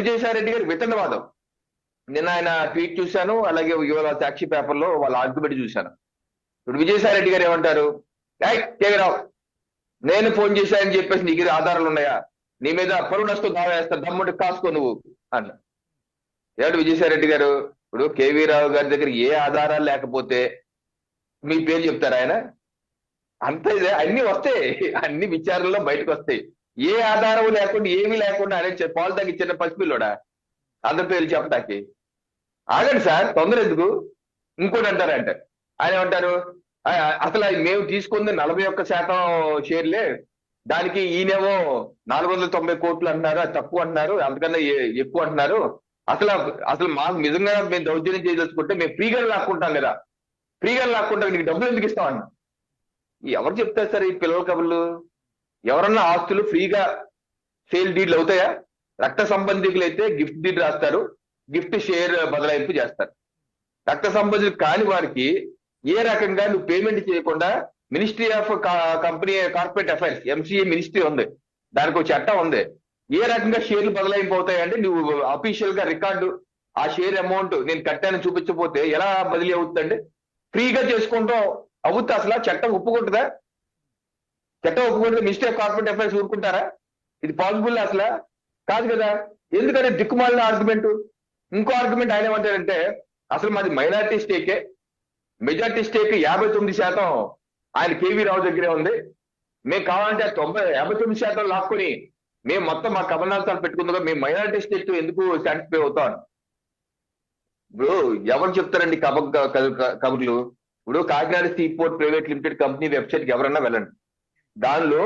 విజయసాయిరెడ్డి గారి వితండవాదం. నిన్న ఆయన ట్వీట్ చూశాను అలాగే ఇవాళ సాక్షి పేపర్లో వాళ్ళ ఆర్గ్యుమెంట్ చూశాను. ఇప్పుడు విజయసాయిరెడ్డి గారు ఏమంటారు? "ఏయ్, కేవీరావు నేను ఫోన్ చేశానని చెప్పేసి నీకు ఇది ఆధారాలు ఉన్నాయా? నీ మీద పరువు నష్టం దావా దమ్ముడు కాసుకో నువ్వు అన్న. ఏమిటి విజయసాయిరెడ్డి గారు? ఇప్పుడు కేవీ రావు గారి దగ్గర ఏ ఆధారాలు లేకపోతే మీ పేరు చెప్తారు ఆయన? అంత ఇదే అన్ని వస్తాయి. అన్ని విచారణలో బయటకు వస్తాయి. ఏ ఆధారం లేకుండా ఏమీ లేకుండా ఆయన పాలు తగ్గించిన పసిపిల్లోడా? అందరి పేరు చెప్పడానికి ఆగండి సార్ తొందర ఎందుకు? ఇంకోటి అంటారంట ఆయన ఏమంటారు? అసలు మేము తీసుకుంది నలభై ఒక్క శాతం షేర్లే దానికి ఈయనేమో నాలుగు వందల తొంభై కోట్లు అంటున్నారు అది తక్కువ అంటున్నారు అంతకన్నా ఎక్కువ అంటున్నారు. అసలు అసలు మాకు నిజంగా మేము దౌర్జన్యం చేయదలుచుకుంటే మేము ఫ్రీగా లాక్కుంటాం కదా. ఫ్రీగా లాక్కుంటాం నీకు డబ్బులు ఎందుకు ఇస్తామని ఎవరు చెప్తారు సార్ ఈ పిల్లల కబుర్లు? ఎవరన్నా ఆస్తులు ఫ్రీగా సేల్ డీడ్లు అవుతాయా? రక్త సంబంధికులు అయితే గిఫ్ట్ డీడ్ రాస్తారు. గిఫ్ట్ షేర్ బదలాయింపు చేస్తారు. రక్త సంబంధికులు కాని వారికి ఏ రకంగా నువ్వు పేమెంట్ చేయకుండా ministry of company corporate affairs MCA ministry ఉంది. దానికి ఒక చట్టం ఉంది. ఏ రకంగా షేర్లు బదలాయింపు అవుతాయంటే నువ్వు అఫీషియల్గా రికార్డు ఆ షేర్ అమౌంట్ నేను కట్టాను చూపించకపోతే ఎలా బదిలీ అవుతుందండి? ఫ్రీగా చేసుకుంటాం అవుతా అసలు చట్టం ఒప్పుకుంటుందా? చట్టం ఒప్పుకుంటే మిస్టేక్ కార్పొరేట్ అఫైర్స్ ఊరుకుంటారా? ఇది పాసిబుల్ అసలు? కాదు కదా. ఎందుకంటే దిక్కుమాలిన ఆర్గ్యుమెంట్ ఇంకో ఆర్గ్యుమెంట్ ఆయన ఏమంటారంటే అసలు మాది మైనార్టీ స్టేకే మెజార్టీ స్టేక్ యాభై తొమ్మిది శాతం ఆయన కేవీ రావు దగ్గరే ఉంది. మేము కావాలంటే ఆ తొంభై యాభై తొమ్మిది శాతం లాక్కుని మేము మొత్తం మా కమలనాథాలు పెట్టుకుందాం మేము మైనార్టీ స్టేట్ ఎందుకు సాటిస్ఫై అవుతాం? ఇప్పుడు ఎవరు చెప్తారండి కబ కబుర్లు? ఇప్పుడు Kakinada sea port private limited company వెబ్సైట్కి ఎవరన్నా వెళ్ళండి. దానిలో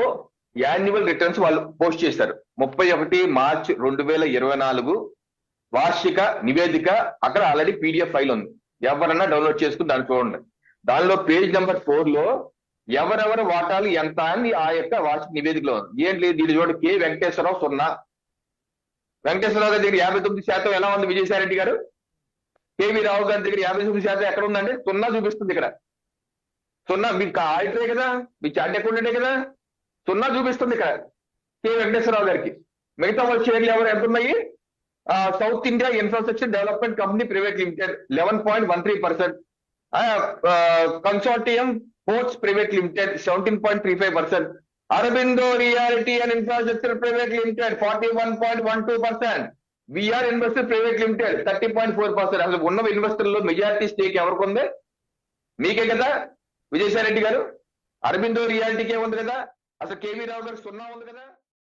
యాన్యువల్ రిటర్న్స్ వాళ్ళు పోస్ట్ చేశారు. ముప్పై ఒకటి మార్చ్ రెండు వేల ఇరవై నాలుగు వార్షిక నివేదిక అక్కడ ఆల్రెడీ పీడిఎఫ్ ఫైల్ ఉంది. ఎవరన్నా డౌన్లోడ్ చేసుకుని దాన్ని చూడండి. దానిలో పేజ్ నెంబర్ ఫోర్లో ఎవరెవరి వాటాలు ఎంత అని ఆ యొక్క వార్షిక నివేదికలో ఉంది. ఏంటి లేదు దీని చూడండి. కె వెంకటేశ్వరరావు సున్నా. వెంకటేశ్వరరావు గారి దగ్గర యాభై తొమ్మిది శాతం ఎలా ఉంది విజయసాయి రెడ్డి గారు కేవీ రావు గారి దగ్గర యాభై తొమ్మిది శాతం ఎక్కడ ఉందండి? సున్నా చూపిస్తుంది ఇక్కడ. సున్నా మీకు ఆడిటరే కదా మీ చార్ట్ అకౌంటెంటే కదా. సున్నా చూపిస్తుంది ఇక్కడ కె వెంకటేశ్వరరావు గారికి. మిగతా వాళ్ళ షేర్లు ఎవరు ఎంత ఉన్నాయి? South India infrastructure development company private limited eleven point one three percent. Consortium ports private limited seventeen point three five percent. Aurobindo reality and infrastructure private limited forty one point one two percent. VR investor private limited thirty point four percent. అసలు ఉన్న ఇన్వెస్టర్లో majority stake ఎవరికి ఉంది? మీకే కదా. విజయసాయి రెడ్డి గారు అరబిందో రియాలిటీకే ఉంది కదా అసలు కేవీ రావు గారు సున్నా ఉంది కదా.